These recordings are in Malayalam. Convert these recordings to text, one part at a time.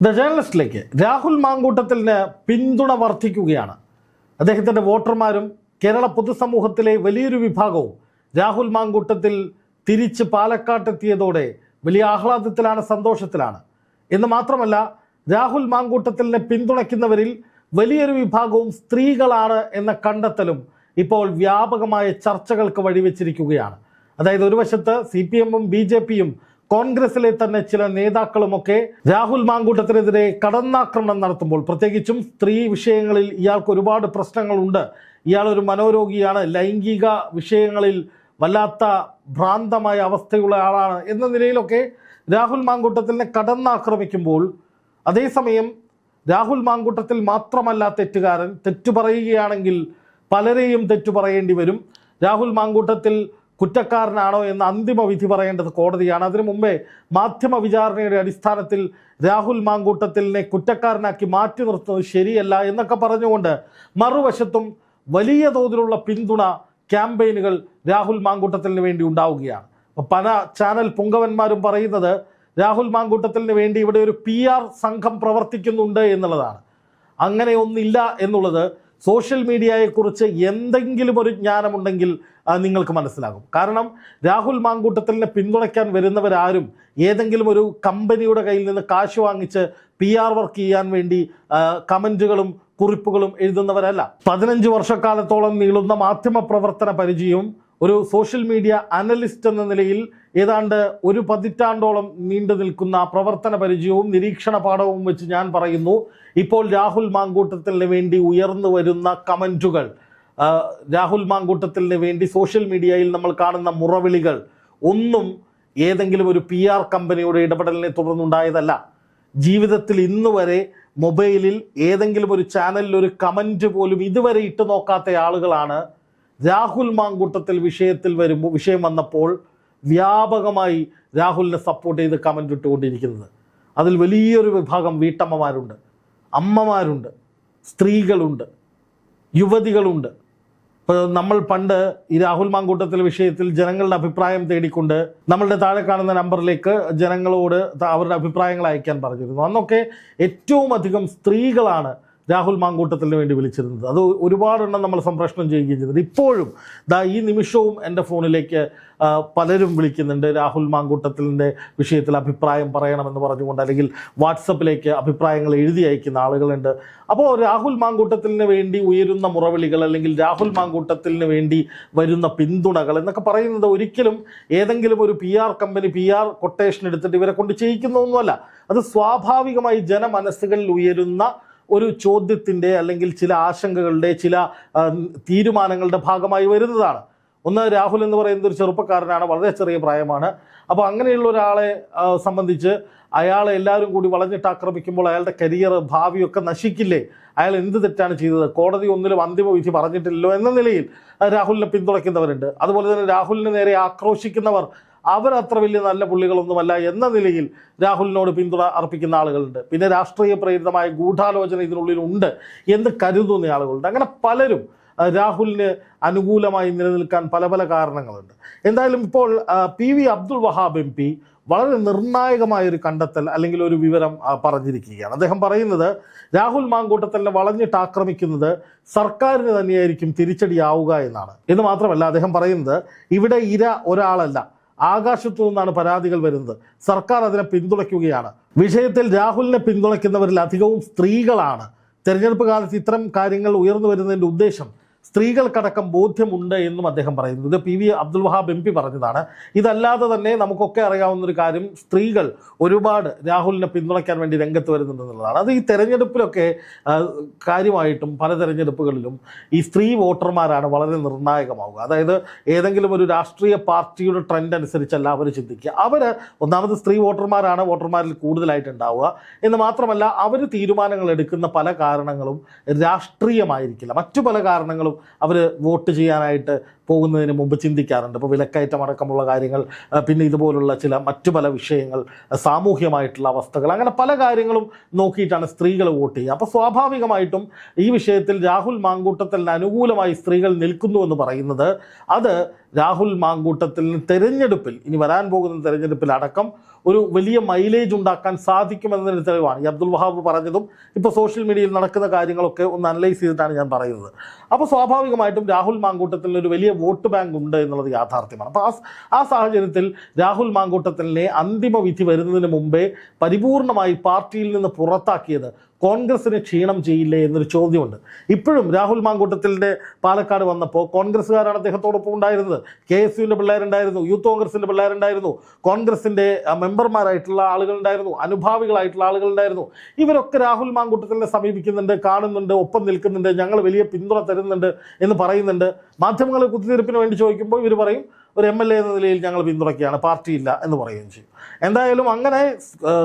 ദ ജേർണലിസ്റ്റിലേക്ക് രാഹുൽ മാങ്കൂട്ടത്തിന് പിന്തുണ വർദ്ധിക്കുകയാണ്. അദ്ദേഹത്തിന്റെ വോട്ടർമാരും കേരള പൊതുസമൂഹത്തിലെ വലിയൊരു വിഭാഗവും രാഹുൽ മാങ്കൂട്ടത്തിൽ തിരിച്ച് പാലക്കാട്ടെത്തിയതോടെ വലിയ ആഹ്ലാദത്തിലാണ് സന്തോഷത്തിലാണ്. എന്ന് മാത്രമല്ല രാഹുൽ മാങ്കൂട്ടത്തിനെ പിന്തുണയ്ക്കുന്നവരിൽ വലിയൊരു വിഭാഗവും സ്ത്രീകളാണ് എന്ന കണ്ടെത്തലും ഇപ്പോൾ വ്യാപകമായ ചർച്ചകൾക്ക് വഴിവെച്ചിരിക്കുകയാണ്. അതായത് ഒരു വശത്ത് സി പി എമ്മും ബി ജെ പിയും കോൺഗ്രസിലെ തന്നെ ചില നേതാക്കളുമൊക്കെ രാഹുൽ മാങ്കൂട്ടത്തിനെതിരെ കടന്നാക്രമണം നടത്തുമ്പോൾ പ്രത്യേകിച്ചും സ്ത്രീ വിഷയങ്ങളിൽ ഇയാൾക്ക് ഒരുപാട് പ്രശ്നങ്ങളുണ്ട്. ഇയാൾ ഒരു മനോരോഗിയാണ്. ലൈംഗിക വിഷയങ്ങളിൽ വല്ലാത്ത ഭ്രാന്തമായ അവസ്ഥയുള്ള ആളാണ് എന്ന നിലയിലൊക്കെ രാഹുൽ മാങ്കൂട്ടത്തിനെ കടന്നാക്രമിക്കുമ്പോൾ അതേസമയം രാഹുൽ മാങ്കൂട്ടത്തിൽ മാത്രമല്ല തെറ്റുകാരൻ തെറ്റു പറയുകയാണെങ്കിൽ പലരെയും തെറ്റു പറയേണ്ടി വരും. രാഹുൽ മാങ്കൂട്ടത്തിൽ കുറ്റക്കാരനാണോ എന്ന് അന്തിമ വിധി പറയേണ്ടത് കോടതിയാണ്. അതിനു മുമ്പേ മാധ്യമ വിചാരണയുടെ അടിസ്ഥാനത്തിൽ രാഹുൽ മാങ്കൂട്ടത്തിലിനെ കുറ്റക്കാരനാക്കി മാറ്റി നിർത്തുന്നത് ശരിയല്ല എന്നൊക്കെ പറഞ്ഞുകൊണ്ട് മറുവശത്തും വലിയ തോതിലുള്ള പിന്തുണ ക്യാമ്പയിനുകൾ രാഹുൽ മാങ്കൂട്ടത്തിന് വേണ്ടി ഉണ്ടാവുകയാണ്. പല ചാനൽ പുങ്കവന്മാരും പറയുന്നത് രാഹുൽ മാങ്കൂട്ടത്തിന് വേണ്ടി ഇവിടെ ഒരു പി സംഘം പ്രവർത്തിക്കുന്നുണ്ട് എന്നുള്ളതാണ്. അങ്ങനെയൊന്നില്ല എന്നുള്ളത് സോഷ്യൽ മീഡിയയെക്കുറിച്ച് എന്തെങ്കിലും ഒരു ജ്ഞാനമുണ്ടെങ്കിൽ നിങ്ങൾക്ക് മനസ്സിലാകും. കാരണം രാഹുൽ മാങ്കൂട്ടത്തിനെ പിന്തുണയ്ക്കാൻ വരുന്നവരാരും ഏതെങ്കിലും ഒരു കമ്പനിയുടെ കയ്യിൽ നിന്ന് കാശ് വാങ്ങിച്ച് പി ആർ വർക്ക് ചെയ്യാൻ വേണ്ടി കമന്റുകളും കുറിപ്പുകളും എഴുതുന്നവരല്ല. പതിനഞ്ച് വർഷക്കാലത്തോളം നീളുന്ന മാധ്യമ പ്രവർത്തന പരിചയവും ഒരു സോഷ്യൽ മീഡിയ അനലിസ്റ്റ് എന്ന നിലയിൽ ഏതാണ്ട് ഒരു പതിറ്റാണ്ടോളം നീണ്ടു നിൽക്കുന്ന പ്രവർത്തന പരിചയവും നിരീക്ഷണ പാഠവും വെച്ച് ഞാൻ പറയുന്നു. ഇപ്പോൾ രാഹുൽ മാങ്കൂട്ടത്തിന് വേണ്ടി ഉയർന്നു വരുന്ന കമന്റുകൾ രാഹുൽ മാങ്കൂട്ടത്തിന് വേണ്ടി സോഷ്യൽ മീഡിയയിൽ നമ്മൾ കാണുന്ന മുറവിളികൾ ഒന്നും ഏതെങ്കിലും ഒരു പി ആർ കമ്പനിയുടെ ഇടപെടലിനെ തുടർന്നുണ്ടായതല്ല. ജീവിതത്തിൽ ഇന്ന് വരെ മൊബൈലിൽ ഏതെങ്കിലും ഒരു ചാനലിൽ ഒരു കമന്റ് പോലും ഇതുവരെ ഇട്ടു നോക്കാത്ത ആളുകളാണ് രാഹുൽ മാങ്കൂട്ടത്തിൽ വിഷയത്തിൽ വരുമ്പോൾ വിഷയം വന്നപ്പോൾ വ്യാപകമായി രാഹുലിനെ സപ്പോർട്ട് ചെയ്ത് കമന്റ് ഇട്ടുകൊണ്ടിരിക്കുന്നത്. അതിൽ വലിയൊരു വിഭാഗം വീട്ടമ്മമാരുണ്ട്. അമ്മമാരുണ്ട്. സ്ത്രീകളുണ്ട്. യുവതികളുണ്ട്. ഇപ്പോൾ നമ്മൾ പണ്ട് ഈ രാഹുൽ മാങ്കൂട്ടത്തിൽ വിഷയത്തിൽ ജനങ്ങളുടെ അഭിപ്രായം തേടിക്കൊണ്ട് നമ്മളുടെ താഴെ കാണുന്ന നമ്പറിലേക്ക് ജനങ്ങളോട് അവരുടെ അഭിപ്രായങ്ങൾ അയക്കാൻ പറഞ്ഞിരുന്നു. അന്നൊക്കെ ഏറ്റവും അധികം സ്ത്രീകളാണ് രാഹുൽ മാങ്കൂട്ടത്തിന് വേണ്ടി വിളിച്ചിരുന്നത്. അത് ഒരുപാടെണ്ണം നമ്മൾ സംപ്രേഷണം ചെയ്യുകയും ചെയ്തത് ഇപ്പോഴും ദാ ഈ നിമിഷവും എന്റെ ഫോണിലേക്ക് പലരും വിളിക്കുന്നുണ്ട്. രാഹുൽ മാങ്കൂട്ടത്തിലിന്റെ വിഷയത്തിൽ അഭിപ്രായം പറയണമെന്ന് പറഞ്ഞുകൊണ്ട് അല്ലെങ്കിൽ വാട്സപ്പിലേക്ക് അഭിപ്രായങ്ങൾ എഴുതി അയക്കുന്ന ആളുകളുണ്ട്. അപ്പോൾ രാഹുൽ മാങ്കൂട്ടത്തിന് വേണ്ടി ഉയരുന്ന മുറവിളികൾ അല്ലെങ്കിൽ രാഹുൽ മാങ്കൂട്ടത്തിന് വേണ്ടി വരുന്ന പിന്തുണകൾ എന്നൊക്കെ പറയുന്നത് ഒരിക്കലും ഏതെങ്കിലും ഒരു P R company P R quotation എടുത്തിട്ട് ഇവരെ കൊണ്ട് ചെയ്യിക്കുന്നൊന്നുമല്ല അത് സ്വാഭാവികമായി ജനമനസ്സുകളിൽ ഉയരുന്ന ഒരു ചോദ്യത്തിന്റെ അല്ലെങ്കിൽ ചില ആശങ്കകളുടെ ചില തീരുമാനങ്ങളുടെ ഭാഗമായി വരുന്നതാണ്. ഒന്ന് രാഹുൽ എന്ന് പറയുന്ന ഒരു ചെറുപ്പക്കാരനാണ് വളരെ ചെറിയ പ്രായമാണ്. അപ്പോൾ അങ്ങനെയുള്ള ഒരാളെ സംബന്ധിച്ച് അയാളെ എല്ലാവരും കൂടി വളഞ്ഞിട്ട് ആക്രമിക്കുമ്പോൾ അയാളുടെ കരിയർ ഭാവിയൊക്കെ നശിക്കില്ലേ? അയാൾ എന്ത് തെറ്റാണ് ചെയ്തത്? കോടതി ഒന്നിലും അന്തിമ വിധി പറഞ്ഞിട്ടില്ലല്ലോ എന്ന നിലയിൽ രാഹുലിനെ പിന്തുണയ്ക്കുന്നവരുണ്ട്. അതുപോലെ തന്നെ രാഹുലിന് നേരെ ആക്രോശിക്കുന്നവർ അവരത്ര വലിയ നല്ല പുള്ളികളൊന്നുമല്ല എന്ന നിലയിൽ രാഹുലിനോട് പിന്തുണ അർപ്പിക്കുന്ന ആളുകളുണ്ട്. പിന്നെ രാഷ്ട്രീയ പ്രേരിതമായ ഗൂഢാലോചന ഇതിനുള്ളിലുണ്ട് എന്ന് കരുതുന്ന ആളുകളുണ്ട്. അങ്ങനെ പലരും രാഹുലിന് അനുകൂലമായി നിലനിൽക്കാൻ പല പല കാരണങ്ങളുണ്ട്. എന്തായാലും ഇപ്പോൾ P V Abdul Wahab M P വളരെ നിർണായകമായ ഒരു കണ്ടെത്തൽ അല്ലെങ്കിൽ ഒരു വിവരം പറഞ്ഞിരിക്കുകയാണ്. അദ്ദേഹം പറയുന്നത് രാഹുൽ മാങ്കൂട്ടത്തലിനെ വളഞ്ഞിട്ട് ആക്രമിക്കുന്നത് സർക്കാരിന് തന്നെയായിരിക്കും തിരിച്ചടിയാവുക എന്നാണ്. എന്ന് മാത്രമല്ല അദ്ദേഹം പറയുന്നത് ഇവിടെ ഇര ഒരാളല്ല ആകാശത്തു നിന്നാണ് പരാതികൾ വരുന്നത്. സർക്കാർ അതിനെ പിന്തുണയ്ക്കുകയാണ്. വിഷയത്തിൽ രാഹുലിനെ പിന്തുണയ്ക്കുന്നവരിൽ അധികവും സ്ത്രീകളാണ്. തെരഞ്ഞെടുപ്പ് കാലത്ത് ഇത്തരം കാര്യങ്ങൾ ഉയർന്നു വരുന്നതിന്റെ ഉദ്ദേശം സ്ത്രീകൾക്കടക്കം ബോധ്യമുണ്ട് എന്നും അദ്ദേഹം പറയുന്നു. ഇത് P V Abdul Wahab M P പറഞ്ഞതാണ്. ഇതല്ലാതെ തന്നെ നമുക്കൊക്കെ അറിയാവുന്ന ഒരു കാര്യം സ്ത്രീകൾ ഒരുപാട് രാഹുലിനെ പിന്തുണയ്ക്കാൻ വേണ്ടി രംഗത്ത് വരുന്നുണ്ടെന്നുള്ളതാണ് അത് ഈ തെരഞ്ഞെടുപ്പിലൊക്കെ കാര്യമായിട്ടും പല തെരഞ്ഞെടുപ്പുകളിലും ഈ സ്ത്രീ വോട്ടർമാരാണ് വളരെ നിർണായകമാവുക. അതായത് ഏതെങ്കിലും ഒരു രാഷ്ട്രീയ പാർട്ടിയുടെ ട്രെൻഡ് അനുസരിച്ചല്ല അവർ ചിന്തിക്കുക. അവർ ഒന്നാമത് സ്ത്രീ വോട്ടർമാരാണ് വോട്ടർമാരിൽ കൂടുതലായിട്ട് ഉണ്ടാവുക എന്ന് മാത്രമല്ല അവർ തീരുമാനങ്ങൾ എടുക്കുന്ന പല കാരണങ്ങളും രാഷ്ട്രീയമായിരിക്കില്ല. മറ്റു പല കാരണങ്ങളും അവർ വോട്ട് ചെയ്യാനായിട്ട് പോകുന്നതിന് മുമ്പ് ചിന്തിക്കാറുണ്ട്. ഇപ്പോൾ വിലക്കയറ്റം അടക്കമുള്ള കാര്യങ്ങൾ പിന്നെ ഇതുപോലുള്ള ചില മറ്റു പല വിഷയങ്ങൾ സാമൂഹ്യമായിട്ടുള്ള അവസ്ഥകൾ അങ്ങനെ പല കാര്യങ്ങളും നോക്കിയിട്ടാണ് സ്ത്രീകൾ വോട്ട് ചെയ്യുക. അപ്പോൾ സ്വാഭാവികമായിട്ടും ഈ വിഷയത്തിൽ രാഹുൽ മാങ്കൂട്ടത്തിന് അനുകൂലമായി സ്ത്രീകൾ നിൽക്കുന്നു എന്ന് പറയുന്നത് അത് രാഹുൽ മാങ്കൂട്ടത്തിന് തെരഞ്ഞെടുപ്പിൽ ഇനി വരാൻ പോകുന്ന തെരഞ്ഞെടുപ്പിൽ അടക്കം ഒരു വലിയ മൈലേജ് ഉണ്ടാക്കാൻ സാധിക്കുമെന്നതിന് തെളിവാണ്. ഈ അബ്ദുൽ വഹാബ് പറഞ്ഞതും ഇപ്പോൾ സോഷ്യൽ മീഡിയയിൽ നടക്കുന്ന കാര്യങ്ങളൊക്കെ ഒന്ന് അനലൈസ് ചെയ്തിട്ടാണ് ഞാൻ പറയുന്നത്. അപ്പോൾ സ്വാഭാവികമായിട്ടും രാഹുൽ മാങ്കൂട്ടത്തിൽ ഒരു വലിയ വോട്ട് ബാങ്ക് ഉണ്ട് എന്നുള്ളത് യാഥാർത്ഥ്യമാണ്. അപ്പോൾ ആ സാഹചര്യത്തിൽ രാഹുൽ മാങ്കൂട്ടത്തിനെ അന്തിമ വിധി വരുന്നതിന് മുമ്പേ പരിപൂർണമായി പാർട്ടിയിൽ നിന്ന് പുറത്താക്കിയത് കോൺഗ്രസിന് ക്ഷീണം ചെയ്യില്ലേ എന്നൊരു ചോദ്യമുണ്ട്. ഇപ്പോഴും രാഹുൽ മാങ്കൂട്ടത്തിന്റെ പാലക്കാട് വന്നപ്പോൾ കോൺഗ്രസ്സുകാരാണ് അദ്ദേഹത്തോടൊപ്പം ഉണ്ടായിരുന്നത്. കെ എസ് യുവിന്റെ പിള്ളേരുണ്ടായിരുന്നു യൂത്ത് കോൺഗ്രസിന്റെ പിള്ളേരുണ്ടായിരുന്നു കോൺഗ്രസിന്റെ മെമ്പർമാരായിട്ടുള്ള ആളുകളുണ്ടായിരുന്നു അനുഭാവികളായിട്ടുള്ള ആളുകളുണ്ടായിരുന്നു. ഇവരൊക്കെ രാഹുൽ മാങ്കൂട്ടത്തിനെ സമീപിക്കുന്നുണ്ട് കാണുന്നുണ്ട് ഒപ്പം നിൽക്കുന്നുണ്ട് ഞങ്ങൾ വലിയ പിന്തുണ തരുന്നുണ്ട് എന്ന് പറയുന്നുണ്ട്. മാധ്യമങ്ങളെ കുത്തിത്തിരിപ്പിന് വേണ്ടി ചോദിക്കുമ്പോൾ ഇവർ പറയും ഒരു എം എൽ എ എന്ന നിലയിൽ ഞങ്ങൾ പിന്തുണയ്ക്കുകയാണ് പാർട്ടിയില്ല എന്ന് പറയുകയും ചെയ്യും. എന്തായാലും അങ്ങനെ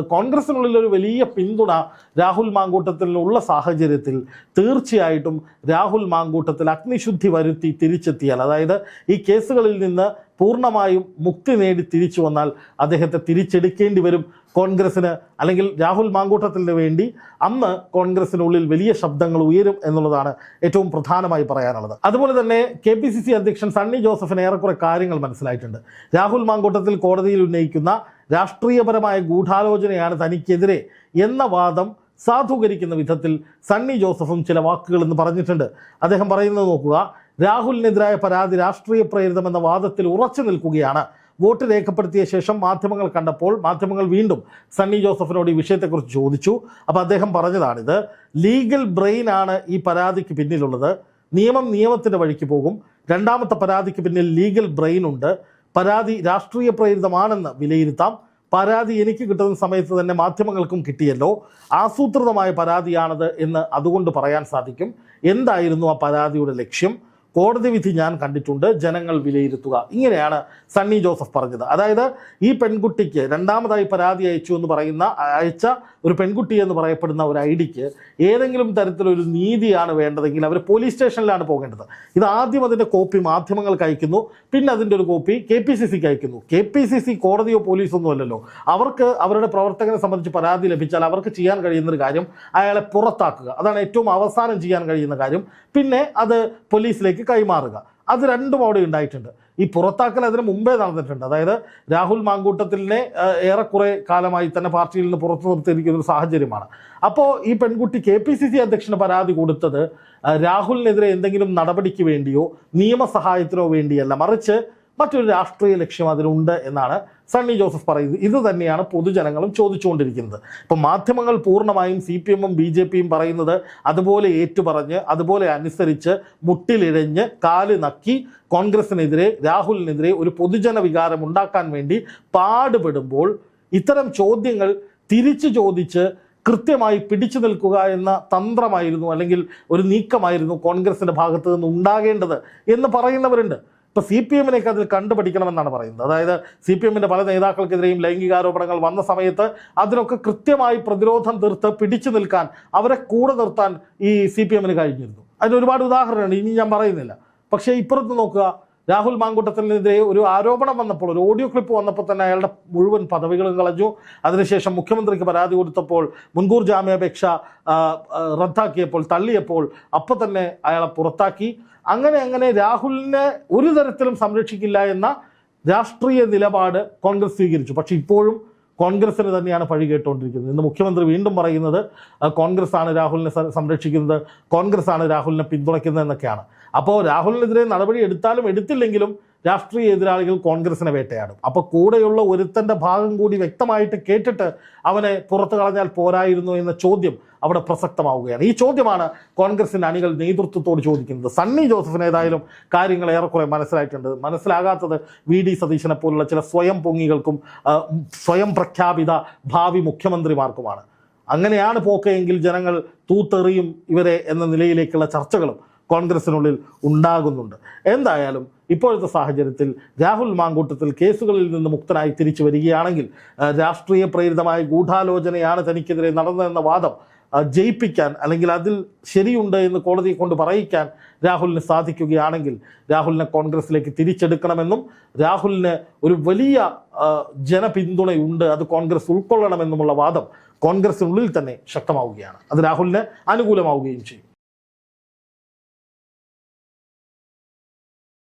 കോൺഗ്രസിനുള്ളിൽ ഒരു വലിയ പിന്തുണ രാഹുൽ മാങ്കൂട്ടത്തിനുള്ള സാഹചര്യത്തിൽ തീർച്ചയായിട്ടും രാഹുൽ മാങ്കൂട്ടത്തിൽ അഗ്നിശുദ്ധി വരുത്തി തിരിച്ചെത്തിയാൽ അതായത് ഈ കേസുകളിൽ നിന്ന് പൂർണമായും മുക്തി നേടി തിരിച്ചു വന്നാൽ അദ്ദേഹത്തെ തിരിച്ചെടുക്കേണ്ടി വരും കോൺഗ്രസ്സിന് അല്ലെങ്കിൽ രാഹുൽ മാങ്കൂട്ടത്തിന് വേണ്ടി അന്ന് കോൺഗ്രസിനുള്ളിൽ വലിയ ശബ്ദങ്ങൾ ഉയരും എന്നുള്ളതാണ് ഏറ്റവും പ്രധാനമായി പറയാനുള്ളത്. അതുപോലെ തന്നെ കെ പി സി സി അധ്യക്ഷൻ സണ്ണി ജോസഫിന് ഏറെക്കുറെ കാര്യങ്ങൾ മനസ്സിലായിട്ടുണ്ട്. രാഹുൽ മാങ്കൂട്ടത്തിൽ കോടതിയിൽ ഉന്നയിക്കുന്ന രാഷ്ട്രീയപരമായ ഗൂഢാലോചനയാണ് തനിക്കെതിരെ എന്ന വാദം സാധൂകരിക്കുന്ന വിധത്തിൽ സണ്ണി ജോസഫും ചില വാക്കുകൾ എന്ന് പറഞ്ഞിട്ടുണ്ട്. അദ്ദേഹം പറയുന്നത് നോക്കുക രാഹുലിനെതിരായ പരാതി രാഷ്ട്രീയ പ്രേരിതമെന്ന വാദത്തിൽ ഉറച്ചു നിൽക്കുകയാണ്. വോട്ട് രേഖപ്പെടുത്തിയ ശേഷം മാധ്യമങ്ങൾ കണ്ടപ്പോൾ മാധ്യമങ്ങൾ വീണ്ടും സണ്ണി ജോസഫിനോട് ഈ വിഷയത്തെക്കുറിച്ച് ചോദിച്ചു. അപ്പോൾ അദ്ദേഹം പറഞ്ഞതാണിത്. ലീഗൽ ബ്രെയിൻ ആണ് ഈ പരാതിക്ക് പിന്നിലുള്ളത്. നിയമം നിയമത്തിന്റെ വഴിക്ക് പോകും. രണ്ടാമത്തെ പരാതിക്ക് പിന്നിൽ ലീഗൽ ബ്രെയിൻ ഉണ്ട്. പരാതി രാഷ്ട്രീയ പ്രേരിതമാണെന്ന് വിലയിരുത്താം. പരാതി എനിക്ക് കിട്ടുന്ന സമയത്ത് തന്നെ മാധ്യമങ്ങൾക്കും കിട്ടിയല്ലോ. ആസൂത്രിതമായ പരാതിയാണത് എന്ന് അതുകൊണ്ട് പറയാൻ സാധിക്കും. എന്തായിരുന്നു ആ പരാതിയുടെ ലക്ഷ്യം? കോടതി വിധി ഞാൻ കണ്ടിട്ടുണ്ട് ജനങ്ങൾ വിലയിരുത്തുക. ഇങ്ങനെയാണ് സണ്ണി ജോസഫ് പറഞ്ഞത്. അതായത് ഈ പെൺകുട്ടിക്ക് രണ്ടാമതായി പരാതി അയച്ചു എന്ന് പറയുന്ന അയച്ച ഒരു പെൺകുട്ടി എന്ന് പറയപ്പെടുന്ന ഒരു ഐ ഡിക്ക് ഏതെങ്കിലും തരത്തിലൊരു നീതിയാണ് വേണ്ടതെങ്കിൽ അവർ പോലീസ് സ്റ്റേഷനിലാണ് പോകേണ്ടത്. ഇത് ആദ്യം അതിന്റെ കോപ്പി മാധ്യമങ്ങൾക്ക് അയക്കുന്നു. പിന്നെ അതിന്റെ ഒരു കോപ്പി കെ പി സി സിക്ക് അയക്കുന്നു. കെ പി സി സി കോടതിയോ പോലീസൊന്നും അല്ലല്ലോ. അവർക്ക് അവരുടെ പ്രവർത്തകനെ സംബന്ധിച്ച് പരാതി ലഭിച്ചാൽ അവർക്ക് ചെയ്യാൻ കഴിയുന്ന ഒരു കാര്യം അയാളെ പുറത്താക്കുക. അതാണ് ഏറ്റവും അവസാനം ചെയ്യാൻ കഴിയുന്ന കാര്യം. പിന്നെ അത് പോലീസിലേക്ക് കൈമാറുക അത് രണ്ടും അവിടെ ഉണ്ടായിട്ടുണ്ട്. ഈ പുറത്താക്കൽ അതിന് മുമ്പേ നടന്നിട്ടുണ്ട്. അതായത് രാഹുൽ മാങ്കൂട്ടത്തിലിനെ ഏറെക്കുറെ കാലമായി തന്നെ പാർട്ടിയിൽ നിന്ന് പുറത്തു നിർത്തിയിരിക്കുന്ന ഒരു സാഹചര്യമാണ്. അപ്പോൾ ഈ പെൺകുട്ടി കെ പി സി സി അധ്യക്ഷന് പരാതി കൊടുത്തത് രാഹുലിനെതിരെ എന്തെങ്കിലും നടപടിക്ക് വേണ്ടിയോ നിയമസഹായത്തിനോ വേണ്ടിയല്ല. മറിച്ച് മറ്റൊരു രാഷ്ട്രീയ ലക്ഷ്യം അതിനുണ്ട് എന്നാണ് സണ്ണി ജോസഫ് പറയുന്നത് ഇത് തന്നെയാണ് പൊതുജനങ്ങളും ചോദിച്ചുകൊണ്ടിരിക്കുന്നത്. ഇപ്പം മാധ്യമങ്ങൾ പൂർണമായും സി പി എമ്മും ബി ജെ പിയും പറയുന്നത് അതുപോലെ ഏറ്റുപറഞ്ഞ് അതുപോലെ അനുസരിച്ച് മുട്ടിലിഴഞ്ഞ് കാൽ നക്കി കോൺഗ്രസിനെതിരെ രാഹുലിനെതിരെ ഒരു പൊതുജന വികാരം ഉണ്ടാക്കാൻ വേണ്ടി പാടുപെടുമ്പോൾ ഇത്തരം ചോദ്യങ്ങൾ തിരിച്ചു ചോദിച്ച് കൃത്യമായി പിടിച്ചു നിൽക്കുക എന്ന തന്ത്രമായിരുന്നു അല്ലെങ്കിൽ ഒരു നീക്കമായിരുന്നു കോൺഗ്രസിന്റെ ഭാഗത്തു നിന്ന് ഉണ്ടാകേണ്ടത് എന്ന് പറയുന്നവരുണ്ട്. ഇപ്പൊ സി പി എമ്മിനെയൊക്കെ അതിൽ കണ്ടുപഠിക്കണമെന്നാണ് പറയുന്നത്. അതായത് സി പി എമ്മിന്റെ പല നേതാക്കൾക്കെതിരെയും ലൈംഗികാരോപണങ്ങൾ വന്ന സമയത്ത് അതിനൊക്കെ കൃത്യമായി പ്രതിരോധം തീർത്ത് പിടിച്ചു നിൽക്കാൻ അവരെ കൂടെ നിർത്താൻ ഈ സി പി എമ്മിന് കഴിഞ്ഞിരുന്നു. അതിന് ഒരുപാട് ഉദാഹരണമാണ് ഇനി ഞാൻ പറയുന്നില്ല. പക്ഷേ ഇപ്പുറത്ത് നോക്കുക. രാഹുൽ മാങ്കൂട്ടത്തിനെതിരെ ഒരു ആരോപണം വന്നപ്പോൾ ഒരു ഓഡിയോ ക്ലിപ്പ് വന്നപ്പോൾ തന്നെ അയാളുടെ മുഴുവൻ പദവികളും കളഞ്ഞു. അതിനുശേഷം മുഖ്യമന്ത്രിക്ക് പരാതി കൊടുത്തപ്പോൾ മുൻകൂർ ജാമ്യാപേക്ഷ റദ്ദാക്കിയപ്പോൾ തള്ളിയപ്പോൾ അപ്പോൾ തന്നെ അയാളെ പുറത്താക്കി. അങ്ങനെ അങ്ങനെ രാഹുലിനെ ഒരു തരത്തിലും സംരക്ഷിക്കില്ല എന്ന രാഷ്ട്രീയ നിലപാട് കോൺഗ്രസ് സ്വീകരിച്ചു. പക്ഷേ ഇപ്പോഴും കോൺഗ്രസിന് തന്നെയാണ് പഴി കേട്ടുകൊണ്ടിരിക്കുന്നത് ഇന്ന് മുഖ്യമന്ത്രി വീണ്ടും പറയുന്നത് ആ, കോൺഗ്രസ് ആണ് രാഹുലിനെ സംരക്ഷിക്കുന്നത് കോൺഗ്രസ് ആണ് രാഹുലിനെ പിന്തുണയ്ക്കുന്നത് എന്നൊക്കെയാണ് അപ്പോൾ രാഹുലിനെതിരെ നടപടി എടുത്താലും എടുത്തില്ലെങ്കിലും രാഷ്ട്രീയ എതിരാളികൾ കോൺഗ്രസിനെ വേട്ടയാടും. അപ്പോൾ കൂടെയുള്ള ഒരുത്തന്റെ ഭാഗം കൂടി വ്യക്തമായിട്ട് കേട്ടിട്ട് അവനെ പുറത്തു കളഞ്ഞാൽ പോരായിരുന്നു എന്ന ചോദ്യം അവിടെ പ്രസക്തമാവുകയാണ്. ഈ ചോദ്യമാണ് കോൺഗ്രസിന്റെ അണികൾ നേതൃത്വത്തോട് ചോദിക്കുന്നത്. സണ്ണി ജോസഫിന് ഏതായാലും കാര്യങ്ങൾ ഏറെക്കുറെ മനസ്സിലായിട്ടുണ്ട്. മനസ്സിലാകാത്തത് വി ഡി സതീശനെ പോലുള്ള ചില സ്വയം പൊങ്ങികൾക്കും സ്വയം പ്രഖ്യാപിത ഭാവി മുഖ്യമന്ത്രിമാർക്കുമാണ്. അങ്ങനെയാണ് പോക്കെങ്കിൽ ജനങ്ങൾ തൂത്തെറിയും ഇവരെ എന്ന നിലയിലേക്കുള്ള ചർച്ചകളും കോൺഗ്രസിനുള്ളിൽ ഉണ്ടാകുന്നുണ്ട്. എന്തായാലും ഇപ്പോഴത്തെ സാഹചര്യത്തിൽ രാഹുൽ മാങ്കൂട്ടത്തിൽ കേസുകളിൽ നിന്ന് മുക്തനായി തിരിച്ചു വരികയാണെങ്കിൽ രാഷ്ട്രീയ പ്രേരിതമായ ഗൂഢാലോചനയാണ് തനിക്കെതിരെ നടന്നതെന്ന വാദം ജയിപ്പിക്കാൻ അല്ലെങ്കിൽ അതിൽ ശരിയുണ്ട് എന്ന് കോടതിയെ കൊണ്ട് പറയിക്കാൻ രാഹുലിന് സാധിക്കുകയാണെങ്കിൽ രാഹുലിനെ കോൺഗ്രസിലേക്ക് തിരിച്ചെടുക്കണമെന്നും രാഹുലിന് ഒരു വലിയ ജനപിന്തുണയുണ്ട് അത് കോൺഗ്രസ് ഉൾക്കൊള്ളണമെന്നുമുള്ള വാദം കോൺഗ്രസിനുള്ളിൽ തന്നെ ശക്തമാവുകയാണ്. അത് രാഹുലിന് അനുകൂലമാവുകയും ചെയ്യും.